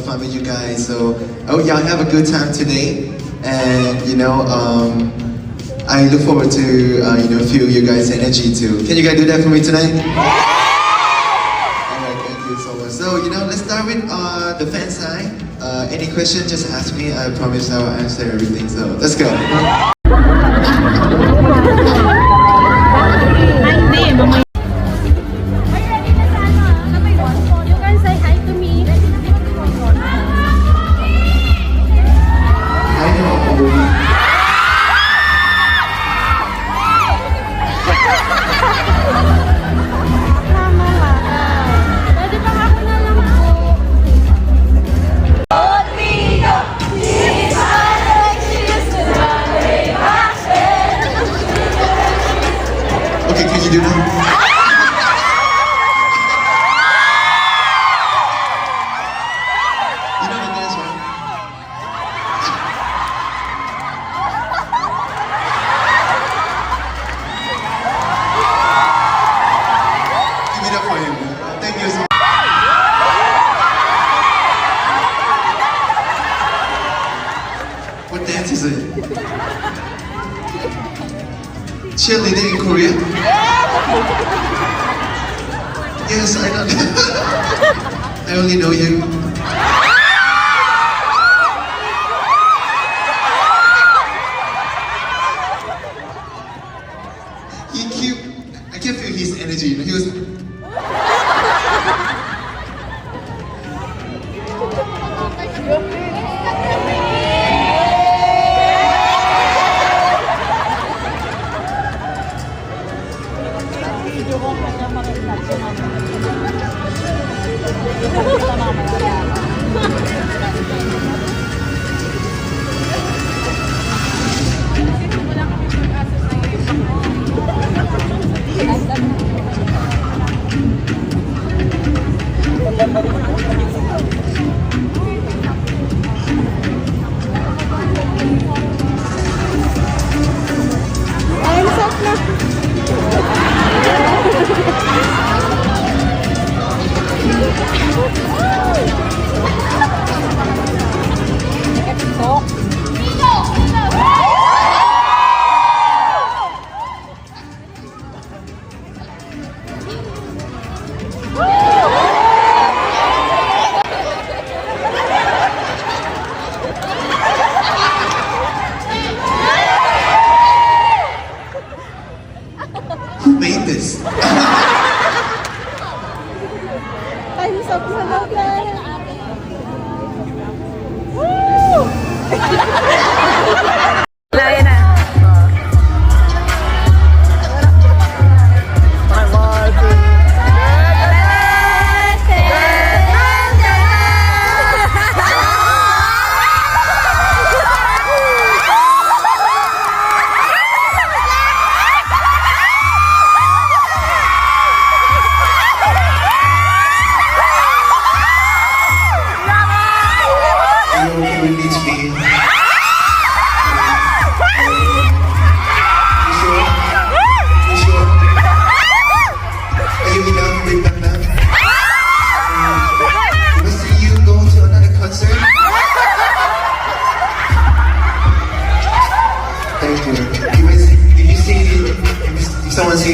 fun with you guys. So I hope y'all have a good time today. And, you know, um, I look forward to, uh, you know, feel you guys' energy too. Can you guys do that for me tonight? Alright, thank you so much. So, you know, let's start with uh, the fan side. Uh, any question, just ask me. I promise I will answer everything. So, let's go. You do Cheerleading in Korea? Yes, I know. I only know you. He keep, I can feel his energy. He was. Thank you.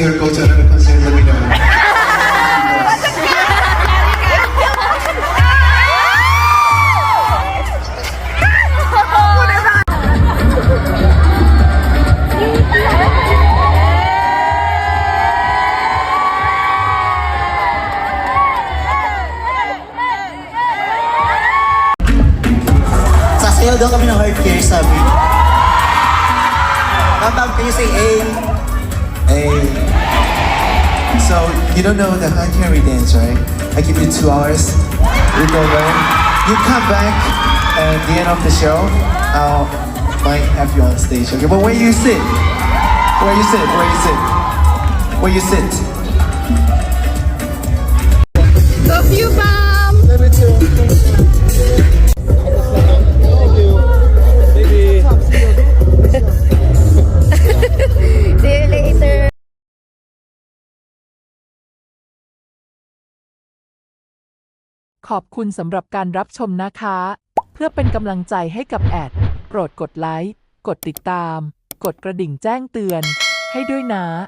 your coach, ano na concern na ginawa? Sasayaw daw kami ng hard care, sabi. Come back to you, say, hey. Hey. So, you don't know the hand carry dance, right? I give you two hours. You go there. You come back at the end of the show. I'll might have you on stage. Okay, but where you sit? Where you sit? Where you sit? Where you sit? ขอบคุณสำหรับการรับชมนะคะ เพื่อเป็นกำลังใจให้กับแอด โปรดกดไลค์ กดติดตาม กดกระดิ่งแจ้งเตือน ให้ด้วยนะ